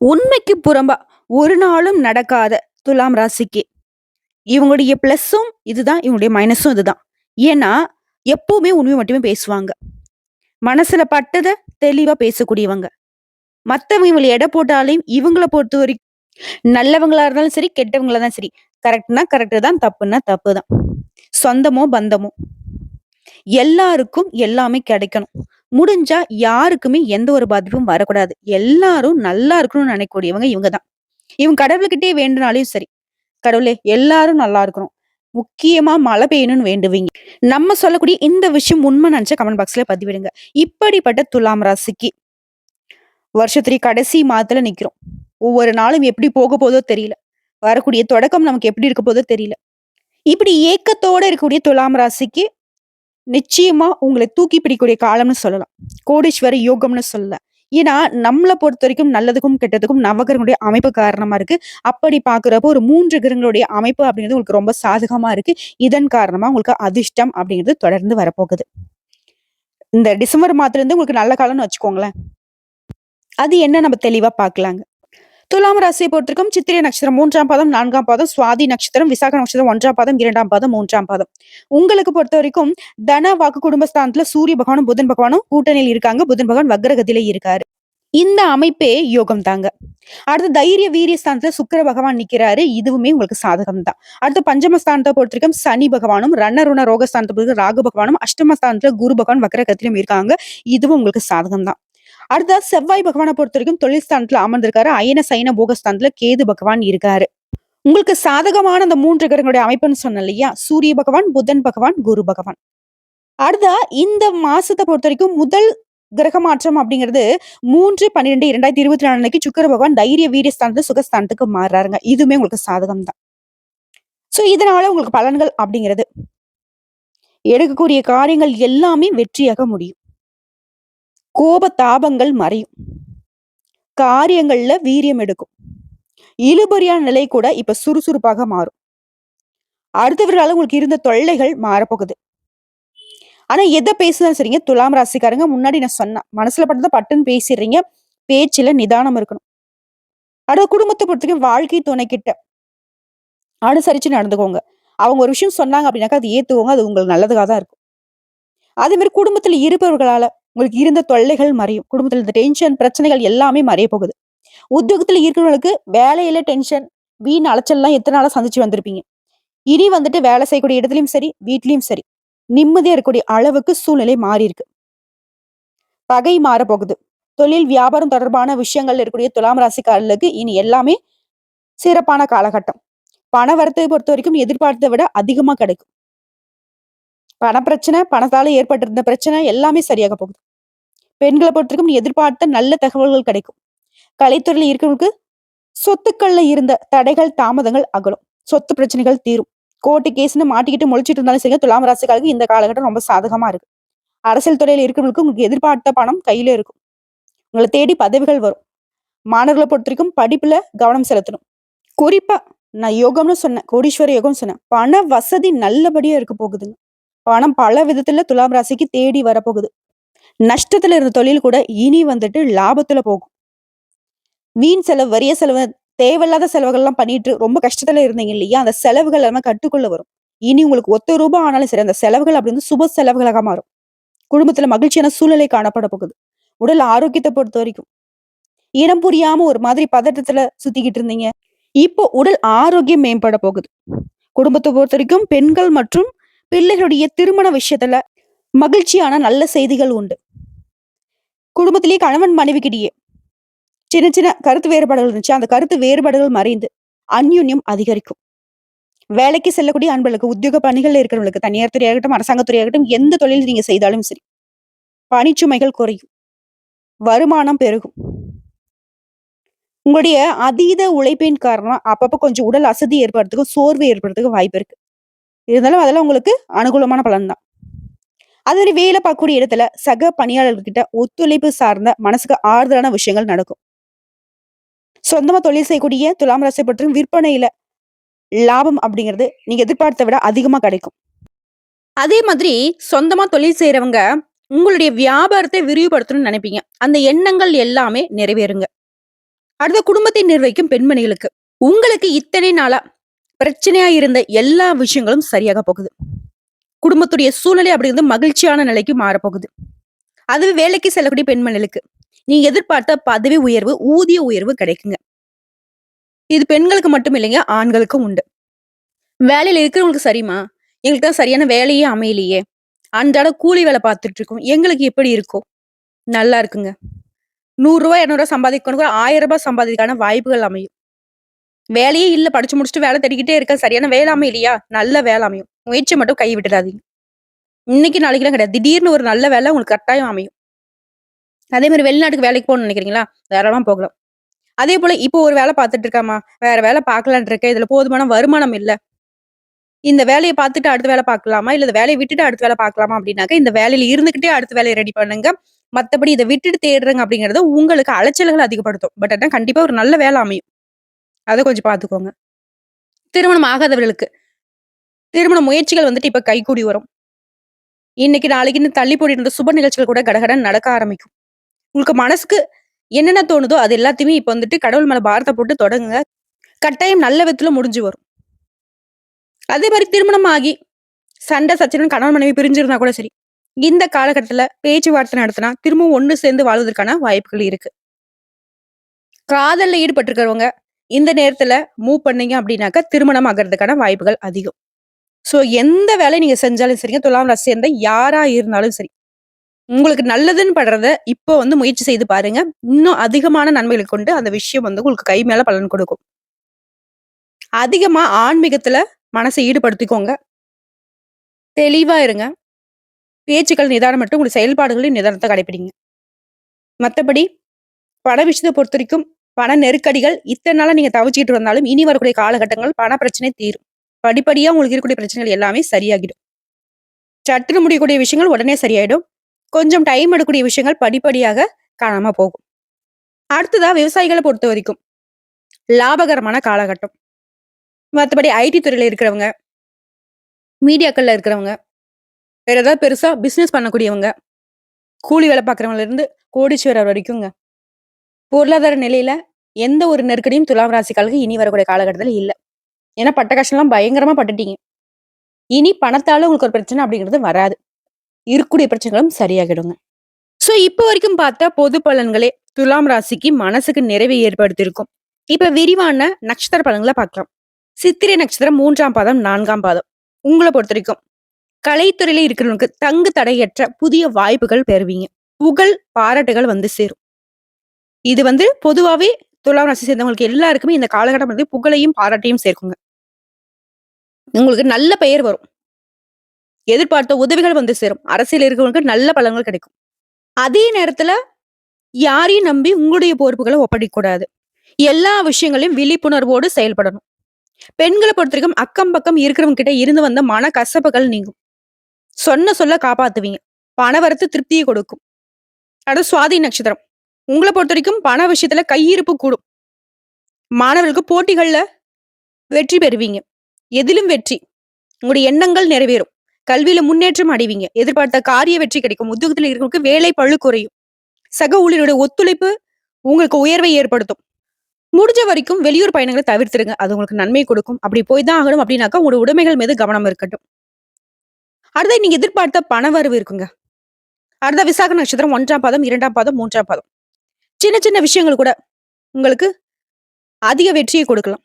உண்மைக்கு புறம்பா ஒரு நாளும் நடக்காத துலாம் ராசிக்கு. இவங்களுடைய பிளஸ்ஸும் இதுதான் இவங்களுடைய மைனஸும் இதுதான். ஏன்னா எப்பவுமே உண்மை மட்டுமே பேசுவாங்க. மனசுல பட்டதை தெளிவா பேசக்கூடியவங்க. மத்தவங்க இவங்களை எடை போட்டாலையும் இவங்கள பொறுத்த வரைக்கும் நல்லவங்களா இருந்தாலும் சரி கெட்டவங்களா தான் சரி கரெக்ட்னா கரெக்டு தான் தப்புன்னா தப்பு தான். சொந்தமோ பந்தமோ. எல்லாருக்கும் எல்லாமே கிடைக்கணும். முடிஞ்சா யாருக்குமே எந்த ஒரு பாதிப்பும் வரக்கூடாது. எல்லாரும் நல்லா இருக்கணும்னு நினைக்கக்கூடியவங்க இவங்க தான் இவங்க கடவுள்கிட்டே வேண்டுனாலையும் சரி. கடவுளே எல்லாரும் நல்லா இருக்கணும். முக்கியமா மழை பெய்யணும்னு வேண்டுவீங்க. நம்ம சொல்லக்கூடிய இந்த விஷயம் உண்மை நினைச்ச கமெண்ட் பாக்ஸ்ல பதிவிடுங்க. இப்படிப்பட்ட துலாம் ராசிக்கு வருஷத்துடைய கடைசி மாதத்துல நிக்கிறோம். ஒவ்வொரு நாளும் எப்படி போக போதோ தெரியல. வரக்கூடிய தொடக்கம் நமக்கு எப்படி இருக்க போதோ தெரியல. இப்படி ஏக்கத்தோட இருக்கக்கூடிய துலாம் ராசிக்கு நிச்சயமா உங்களை தூக்கி பிடிக்கக்கூடிய காலம்னு சொல்லலாம். கோடீஸ்வர யோகம்னு சொல்லலாம் ஏன்னா நம்மளை பொறுத்த வரைக்கும் நல்லதுக்கும் கெட்டதுக்கும் நவகிரகங்களுடைய அமைப்பு காரணமா இருக்கு. அப்படி பாக்குறப்போ ஒரு மூன்று கிரகங்களுடைய அமைப்பு அப்படிங்கிறது உங்களுக்கு ரொம்ப சாதகமா இருக்கு. இதன் காரணமா உங்களுக்கு அதிர்ஷ்டம் அப்படிங்கிறது தொடர்ந்து வரப்போகுது. இந்த டிசம்பர் மாதத்துல இருந்து உங்களுக்கு நல்ல காலம்னு வச்சுக்கோங்களேன். அது என்ன நம்ம தெளிவா பார்க்கலாங்க. துலாம் ராசியை பொறுத்திருக்கும் சித்திரை நட்சத்திரம் மூன்றாம் பாதம் நான்காம் பாதம் சுவாதி நட்சத்திரம் விசாக நட்சத்திரம் ஒன்றாம் பாதம் இரண்டாம் பாதம் மூன்றாம் பாதம். உங்களுக்கு பொறுத்த வரைக்கும் தன வாக்கு குடும்பஸ்தானத்துல சூரிய பகவானும் புதன் பகவானும் கூட்டணியில் இருக்காங்க. புதன் பகவான் வக்ரகத்திலே இருக்காரு. இந்த அமைப்பே யோகம் தாங்க. அடுத்து தைரிய வீரிய ஸ்தானத்துல சுக்கிர பகவான் நிக்கிறாரு. இதுவுமே உங்களுக்கு சாதகம் தான் அடுத்து பஞ்சமஸ்தானத்தை பொறுத்திருக்கும் சனி பகவானும் ரணருண ரோகஸ்தானத்தை பொறுத்த ராகு பகவானும் அஷ்டமஸ்தானத்துல குரு பகவான் வக்ரகத்திலும் இருக்காங்க. இதுவும் உங்களுக்கு சாதகம் தான் அடுத்ததா செவ்வாய் பகவானை பொறுத்த வரைக்கும் தொழில் ஸ்தானத்துல அமர்ந்திருக்காரு. அயன சைன போகஸ்தானத்துல கேது பகவான் இருக்காரு. உங்களுக்கு சாதகமான அந்த மூன்று கிரகங்களுடைய அமைப்புன்னு சொன்ன இல்லையா? சூரிய பகவான் புதன் பகவான் குரு பகவான். அடுத்தா இந்த மாசத்தை பொறுத்த வரைக்கும் முதல் கிரக மாற்றம் அப்படிங்கிறது மூன்று பன்னிரெண்டு இரண்டாயிரத்தி இருபத்தி நாலு அன்னைக்கு சுக்கர பகவான் தைரிய வீரியஸ்தானத்து சுகஸ்தானத்துக்கு மாறுறாருங்க. இதுவுமே உங்களுக்கு சாதகம் தான் ஸோ இதனால உங்களுக்கு பலன்கள் அப்படிங்கிறது. எடுக்கக்கூடிய காரியங்கள் எல்லாமே வெற்றியாக முடியும். கோப தாபங்கள் மறையும். காரியங்கள்ல வீரியம் எடுக்கும். இழுபறியான நிலை கூட இப்ப சுறுசுறுப்பாக மாறும். அடுத்தவர்களால உங்களுக்கு இருந்த தொல்லைகள் மாறப்போகுது. ஆனா எதை பேசுதான் சரிங்க துலாம் ராசிக்காரங்க முன்னாடி நான் சொன்னேன். மனசுல பட்டதை பட்டுன்னு பேசிடுறீங்க. பேச்சுல நிதானம் இருக்கணும். அடுத்த குடும்பத்தை பொறுத்தவரைக்கும் வாழ்க்கை துணை கிட்ட அனுசரிச்சு நடந்துக்கோங்க. அவங்க ஒரு விஷயம் சொன்னாங்க அப்படின்னாக்கா அது ஏத்துக்கோங்க. அது உங்களுக்கு நல்லதுக்காக தான் இருக்கும். அதே மாதிரி குடும்பத்துல இருப்பவர்களால உங்களுக்கு இருந்த தொல்லைகள் மறையும். குடும்பத்துல இருந்த டென்ஷன் பிரச்சனைகள் எல்லாமே மறைய போகுது. உத்தியோகத்துல இருக்கிறவங்களுக்கு வேலையில டென்ஷன் வீண் அலைச்சல்லாம் எத்தனை நாளா சந்திச்சு வந்திருப்பீங்க. இனி வந்துட்டு வேலை செய்யக்கூடிய இடத்துலயும் சரி வீட்லையும் சரி நிம்மதியா இருக்கக்கூடிய அளவுக்கு சூழ்நிலை மாறி இருக்கு பகை மாற போகுது. தொழில் வியாபாரம் தொடர்பான விஷயங்கள்ல இருக்கக்கூடிய துலாம் ராசிக்காரர்களுக்கு இனி எல்லாமே சிறப்பான காலகட்டம். பண வரத்தை பொறுத்த வரைக்கும் எதிர்பார்த்ததை விட அதிகமா கிடைக்கும். பண பிரச்சனை பணத்தால ஏற்பட்டிருந்த பிரச்சனை எல்லாமே சரியாக போகுது. பெண்களை பொறுத்தவரைக்கும் எதிர்பார்த்த நல்ல தகவல்கள் கிடைக்கும். கலைத்துறையில் இருக்கிறவங்களுக்கு சொத்துக்கள்ல இருந்த தடைகள் தாமதங்கள் அகலும். சொத்து பிரச்சனைகள் தீரும். கோர்ட்டு கேஸ்னு மாட்டிக்கிட்டு முழிச்சிட்டு இருந்தாலும் சரி துலாம் ராசிக்காரருக்கு இந்த காலகட்டம் ரொம்ப சாதகமா இருக்கு. அரசியல் துறையில இருக்கிறவங்களுக்கு உங்களுக்கு எதிர்பார்த்த பணம் கையில இருக்கும். உங்களை தேடி பதவிகள் வரும். மாணவர்களை பொறுத்த வரைக்கும் படிப்புல கவனம் செலுத்தணும். குறிப்பா நான் யோகம்னு சொன்னேன் கோடீஸ்வர யோகம் சொன்னேன். பண வசதி நல்லபடியா இருக்க போகுதுங்க. பணம் பல விதத்துல துலாம் ராசிக்கு தேடி வரப்போகுது. நஷ்டத்துல இருந்த தொழில் கூட இனி வந்துட்டு லாபத்துல போகும். வீண் செலவு வரிய செலவு தேவையில்லாத செலவுகள்லாம் பண்ணிட்டு ரொம்ப கஷ்டத்துல இருந்தீங்க இல்லையா? அந்த செலவுகள் எல்லாமே கட்டுக்குள்ள வரும். இனி உங்களுக்கு ஒத்த ரூபாய் ஆனாலும் சரி அந்த செலவுகள் அப்படின்னு சுப செலவுகளாக மாறும். குடும்பத்துல மகிழ்ச்சியான சூழ்நிலை காணப்பட போகுது உடல் ஆரோக்கியத்தை பொறுத்த வரைக்கும். இனம் புரியாம ஒரு மாதிரி பதட்டத்துல சுத்திக்கிட்டு இருந்தீங்க. இப்போ உடல் ஆரோக்கியம் மேம்பட போகுது. குடும்பத்தை பொறுத்த வரைக்கும் பெண்கள் மற்றும் பிள்ளைகளுடைய திருமண விஷயத்துல மகிழ்ச்சியான நல்ல செய்திகள் உண்டு. குடும்பத்திலேயே கணவன் மனைவிக்கிடையே சின்ன சின்ன கருத்து வேறுபாடுகள் இருந்துச்சு. அந்த கருத்து வேறுபாடுகள் மறைந்து அந்யுன்யம் அதிகரிக்கும். வேலைக்கு செல்லக்கூடிய அன்பர்களுக்கு உத்தியோக பணிகள் இருக்கிறவங்களுக்கு தனியார் துறையாகட்டும் அரசாங்க துறையாகட்டும் எந்த தொழில் நீங்க செய்தாலும் சரி பணிச்சுமைகள் குறையும். வருமானம் பெருகும். உங்களுடைய அதீத உழைப்பின் காரணம் அப்பப்ப கொஞ்சம் உடல் அசதி ஏற்படுறதுக்கும் சோர்வு ஏற்படுறதுக்கு வாய்ப்பு இருக்கு. இருந்தாலும் அதெல்லாம் உங்களுக்கு அனுகூலமான பலன் தான் அது மாதிரி வேலை பார்க்கக்கூடிய இடத்துல சக பணியாளர்கிட்ட ஒத்துழைப்பு சார்ந்த மனசுக்கு ஆறுதலான விஷயங்கள் நடக்கும். சொந்தமா தொழில் செய்யக்கூடிய துலாம் ராசி பற்றும் விற்பனையில லாபம் அப்படிங்கிறது நீங்க எதிர்பார்த்த விட அதிகமா கிடைக்கும். அதே மாதிரி சொந்தமா தொழில் செய்யறவங்க உங்களுடைய வியாபாரத்தை விரிவுபடுத்தணும்னு நினைப்பீங்க. அந்த எண்ணங்கள் எல்லாமே நிறைவேறுங்க. அடுத்த குடும்பத்தை நிர்வகிக்கும் பெண்மணிகளுக்கு. உங்களுக்கு இத்தனை நாளா பிரச்சனையா இருந்த எல்லா விஷயங்களும் சரியாக போகுது. குடும்பத்துடைய சூழ்நிலை அப்படிங்கிறது மகிழ்ச்சியான நிலைக்கு மாறப்போகுது. அதுவே வேலைக்கு செல்லக்கூடிய பெண்மணிகளுக்கு. நீங்க எதிர்பார்த்த பதவி உயர்வு ஊதிய உயர்வு கிடைக்குங்க. இது பெண்களுக்கு மட்டும் இல்லைங்க ஆண்களுக்கும் உண்டு. வேலையில இருக்கிறவங்களுக்கு சரிம்மா. எங்களுக்கு தான் சரியான வேலையே அமையலையே. அன்றாட கூலி வேலை பார்த்துட்டு இருக்கோம் எங்களுக்கு எப்படி இருக்கும் நல்லா இருக்குங்க. நூறு ரூபாய் இரநூறுவா சம்பாதிக்கணும் கூட ஆயிரம் ரூபாய் சம்பாதிக்கான வாய்ப்புகள் அமையும். வேலையே இல்லை படிச்சு முடிச்சுட்டு வேலை தேடிக்கிட்டே இருக்க. சரியான வேலை இல்லையா? நல்ல வேலை அமையும். முயற்சி மட்டும் கை விட்டுடாதீங்க. இன்னைக்கு நாளைக்குலாம் கிடையாது. திடீர்னு ஒரு நல்ல வேலை உங்களுக்கு கட்டாயம் அமையும். அதே மாதிரி வெளிநாட்டுக்கு வேலைக்கு போகணும்னு நினைக்கிறீங்களா? தாராளமா போகலாம். அதே போல இப்போ ஒரு வேலை பார்த்துட்டு இருக்காமா வேற வேலை பார்க்கலான் இருக்கேன் இதுல போதுமான வருமானம் இல்லை. இந்த வேலையை பார்த்துட்டு அடுத்த வேலை பார்க்கலாமா? இல்லை இந்த வேலையை விட்டுட்டு அடுத்த வேலை பார்க்கலாமா அப்படின்னாக்க இந்த வேலையில இருந்துகிட்டே அடுத்த வேலையை ரெடி பண்ணுங்க. மற்றபடி இதை விட்டுட்டு தேடுறங்க அப்படிங்கிறது உங்களுக்கு அலைச்சல்கள் அதிகப்படுத்தும். பட் ஆனால் கண்டிப்பா ஒரு நல்ல வேலை அமையும். அதை கொஞ்சம் பார்த்துக்கோங்க திருமணம் ஆகாதவர்களுக்கு. திருமண முயற்சிகள் வந்துட்டு இப்போ கைகூடி வரும். இன்னைக்கு நாளைக்குன்னு தள்ளி போட்டு இருந்த சுப நிகழ்ச்சிகள் கூட கடகடன் நடக்க ஆரம்பிக்கும். உங்களுக்கு மனசுக்கு என்னென்ன தோணுதோ அது எல்லாத்தையுமே இப்போ வந்துட்டு கடவுள் மேலே பாரத்தை போட்டு தொடங்குங்க. கட்டாயம் நல்ல விதத்துல முடிஞ்சு வரும். அதே மாதிரி திருமணம் ஆகி சண்டை சச்சரவு கணவன் மனைவி பிரிஞ்சிருந்தா கூட சரி. இந்த காலகட்டத்துல பேச்சுவார்த்தை நடத்தினா திரும்பவும் ஒன்று சேர்ந்து வாழ்வதற்கான வாய்ப்புகள் இருக்கு. காதல்ல ஈடுபட்டிருக்கிறவங்க இந்த நேரத்துல மூவ் பண்ணீங்க அப்படின்னாக்கா திருமணம் ஆகிறதுக்கான வாய்ப்புகள் அதிகம். ஸோ எந்த வேலை நீங்க செஞ்சாலும் சரிங்க துலாம் ராசி சேர்ந்த யாரா இருந்தாலும் சரி உங்களுக்கு நல்லதுன்னு படுறத இப்போ வந்து முயற்சி செய்து பாருங்க. இன்னும் அதிகமான நன்மைகளை கொண்டு அந்த விஷயம் வந்து உங்களுக்கு கை மேல பலன் கொடுக்கும். அதிகமா ஆன்மீகத்துல மனசை ஈடுபடுத்திக்கோங்க. தெளிவா இருங்க. பேச்சுக்கள் நிதானம் மட்டும் உங்களுடைய செயல்பாடுகளின் நிதானத்தை கடைபிடிங்க மற்றபடி பண விஷயத்தை பொறுத்த வரைக்கும் பண நெருக்கடிகள் இத்தனை நாளாக நீங்கள் தவிச்சிட்டு வந்தாலும் இனி வரக்கூடிய காலகட்டங்கள் பண பிரச்சனை தீரும். படிப்படியாக உங்களுக்கு இருக்கக்கூடிய பிரச்சனைகள் எல்லாமே சரியாகிடும். சட்டுன்னு முடியக்கூடிய விஷயங்கள் உடனே சரியாயிடும். கொஞ்சம் டைம் எடுக்கக்கூடிய விஷயங்கள் படிப்படியாக காணாமல் போகும். அடுத்ததாக விவசாயிகளை பொறுத்த வரைக்கும் லாபகரமான காலகட்டம். மற்றபடி ஐடி துறையில் இருக்கிறவங்க மீடியாக்களில் இருக்கிறவங்க வேறு ஏதாவது பெருசாக பிஸ்னஸ் பண்ணக்கூடியவங்க கூலி வேலை பார்க்குறவங்கள இருந்து கோடீஸ்வரர் வரைக்குங்க பொருளாதார நிலையில எந்த ஒரு நெருக்கடியும் துலாம் ராசிக்காலுக்கு இனி வரக்கூடிய காலகட்டத்தில் இல்லை. ஏன்னா பட்ட கஷ்டம்லாம் பயங்கரமா பட்டுட்டீங்க. இனி பணத்தால உங்களுக்கு ஒரு பிரச்சனை அப்படிங்கிறது வராது. இருக்கக்கூடிய பிரச்சனைகளும் சரியாகிடுங்க. ஸோ இப்போ வரைக்கும் பார்த்தா பொது பலன்களே துலாம் ராசிக்கு மனசுக்கு நிறைவை ஏற்படுத்தியிருக்கும். இப்ப விரிவான நட்சத்திர பலன்களை பார்க்கலாம். சித்திரை நட்சத்திரம் மூன்றாம் பாதம் நான்காம் பாதம். உங்களை பொறுத்த வரைக்கும் கலைத்துறையில இருக்கிறவங்களுக்கு தங்கு தடையற்ற புதிய வாய்ப்புகள் பெறுவீங்க. புகழ் பாராட்டுகள் வந்து சேரும். இது வந்து பொதுவாவே துலாம் ராசி சேர்ந்தவங்களுக்கு எல்லாருக்குமே இந்த காலகட்டம் வந்து புகழையும் பாராட்டையும் சேர்க்குங்க. உங்களுக்கு நல்ல பெயர் வரும். எதிர்பார்த்த உதவிகள் வந்து சேரும். அரசியல் இருக்கிறவங்களுக்கு நல்ல பலன்கள் கிடைக்கும். அதே நேரத்துல யாரையும் நம்பி உங்களுடைய பொறுப்புகளை ஒப்படைக்கூடாது எல்லா விஷயங்களையும் விழிப்புணர்வோடு செயல்படணும். பெண்களை பொறுத்த வரைக்கும் அக்கம் பக்கம் இருக்கிறவங்க கிட்ட இருந்து வந்த மன கசப்புகள் நீங்கும். சொன்ன சொல்ல காப்பாத்துவீங்க. பணவரத்து திருப்தியை கொடுக்கும். அடுத்து சுவாதி நட்சத்திரம். உங்களை பொறுத்த வரைக்கும் பண விஷயத்துல கையிருப்பு கூடும். மாணவர்களுக்கு போட்டிகளில் வெற்றி பெறுவீங்க. எதிலும் வெற்றி. உங்களுடைய எண்ணங்கள் நிறைவேறும். கல்வியில முன்னேற்றம் அடைவீங்க. எதிர்பார்த்த காரிய வெற்றி கிடைக்கும். உத்தியோகத்தில் இருக்கிறவங்களுக்கு வேலை பழு குறையும். சக ஊழியருடைய ஒத்துழைப்பு உங்களுக்கு உயர்வை ஏற்படுத்தும். முடிஞ்ச வரைக்கும் வெளியூர் பயணங்களை தவிர்த்துருங்க. அது உங்களுக்கு நன்மை கொடுக்கும். அப்படி போய் தான் ஆகணும் அப்படின்னாக்கா உங்களோட உடைமைகள் மீது கவனம் இருக்கட்டும். அடுத்த நீங்க எதிர்பார்த்த பணவரவு இருக்குங்க. அடுத்த விசாக நட்சத்திரம் ஒன்றாம் பாதம் இரண்டாம் பாதம் மூன்றாம் பாதம். சின்ன சின்ன விஷயங்கள் கூட உங்களுக்கு அதிக வெற்றியை கொடுக்கலாம்.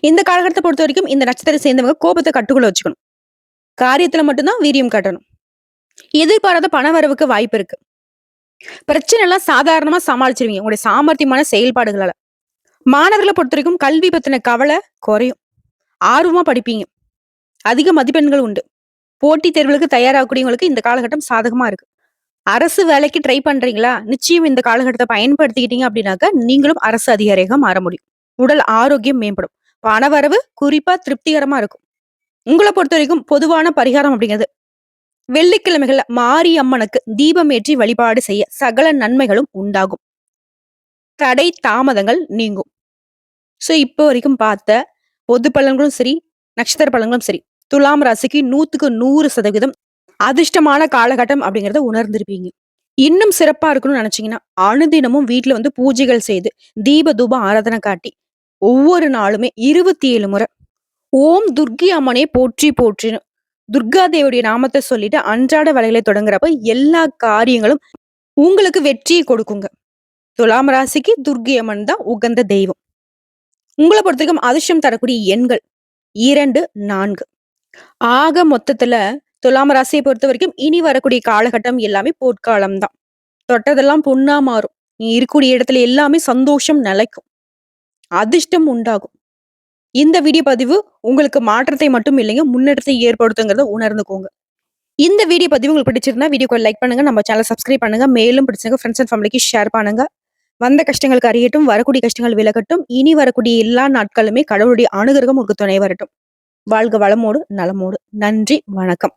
இந்த காலகட்டத்தை பொறுத்த வரைக்கும் இந்த நட்சத்திரம் சேர்ந்தவங்க கோபத்தை கட்டுக்குள்ள வச்சுக்கணும். காரியத்துல மட்டும்தான் வீரியம் காட்டணும். எதிர்பாராத பண வரவுக்கு வாய்ப்பு இருக்கு. பிரச்சனை எல்லாம் சாதாரணமா சமாளிச்சிருவீங்க. உங்களுடைய சாமர்த்தியமான செயல்பாடுகளால. மாணவர்களை பொறுத்த வரைக்கும் கல்வி பத்தின கவலை குறையும். ஆர்வமா படிப்பீங்க. அதிக மதிப்பெண்கள் உண்டு. போட்டித் தேர்வுகளுக்கு தயாராகக்கூடியவங்களுக்கு இந்த காலகட்டம் சாதகமா இருக்கு. அரசு வேலைக்கு ட்ரை பண்றீங்களா? நிச்சயம் இந்த காலகட்டத்தை பயன்படுத்திக்கிட்டீங்க அப்படின்னாக்க நீங்களும் அரசு அதிகாரியாக மாற முடியும். உடல் ஆரோக்கியம் மேம்படும். பணவரவு குறிப்பா திருப்திகரமா இருக்கும். உங்களை பொறுத்த வரைக்கும் பொதுவான பரிகாரம் அப்படிங்கிறது. வெள்ளிக்கிழமைகள்ல மாரியம்மனுக்கு தீபம் ஏற்றி வழிபாடு செய்ய சகல நன்மைகளும் உண்டாகும். தடை தாமதங்கள் நீங்கும். ஸோ இப்போ வரைக்கும் பார்த்த பொது பலன்களும் சரி நட்சத்திர பலன்களும் சரி. துலாம் ராசிக்கு நூத்துக்கு நூறு சதவீதம் அதிர்ஷ்டமான காலகட்டம் அப்படிங்கிறத உணர்ந்திருப்பீங்க. இன்னும் சிறப்பா இருக்கணும்னு நினைச்சீங்கன்னா அனுதினமும் வீட்டுல வந்து பூஜைகள் செய்து தீப தூப ஆராதனை காட்டி ஒவ்வொரு நாளுமே இருபத்தி ஏழு முறை ஓம் துர்கி அம்மனே போற்றி போற்றின்னு துர்கா தேவியுடைய நாமத்தை சொல்லிட்டு அன்றாட வேலைகளை தொடங்குறப்ப எல்லா காரியங்களும் உங்களுக்கு வெற்றியை கொடுக்குங்க. துலாம் ராசிக்கு துர்கி அம்மன் தான் உகந்த தெய்வம். உங்களை பொறுத்த வரைக்கும் அதிர்ஷ்டம் தரக்கூடிய எண்கள் இரண்டு நான்கு. ஆக மொத்தத்துல துலாம் ராசியை பொறுத்த வரைக்கும் இனி வரக்கூடிய காலகட்டம் எல்லாமே போர்க்காலம் தான் தொட்டதெல்லாம் பொண்ணா மாறும். நீ இருக்கக்கூடிய இடத்துல எல்லாமே சந்தோஷம் நிலைக்கும். அதிர்ஷ்டம் உண்டாகும். இந்த வீடியோ பதிவு உங்களுக்கு மாற்றத்தை மட்டும் இல்லைங்க முன்னேற்றத்தை ஏற்படுத்துங்கிறத உணர்ந்துக்கோங்க. இந்த வீடியோ பதிவு உங்களுக்கு பிடிச்சிருந்தா வீடியோக்கு லைக் பண்ணுங்க நம்ம சேனல் சப்ஸ்கிரைப் பண்ணுங்க மேலும் பிடிச்சிருங்க ஃப்ரெண்ட்ஸ் அண்ட் ஃபேமிலிக்கு ஷேர் பண்ணுங்க. வந்த கஷ்டங்களுக்கு அறியட்டும் வரக்கூடிய கஷ்டங்கள் விலகட்டும் இனி வரக்கூடிய எல்லா நாட்களுமே கடவுளுடைய அனுகிரகம் உங்களுக்கு துணை வரட்டும். வாழ்க வளமோடு நலமோடு. நன்றி வணக்கம்.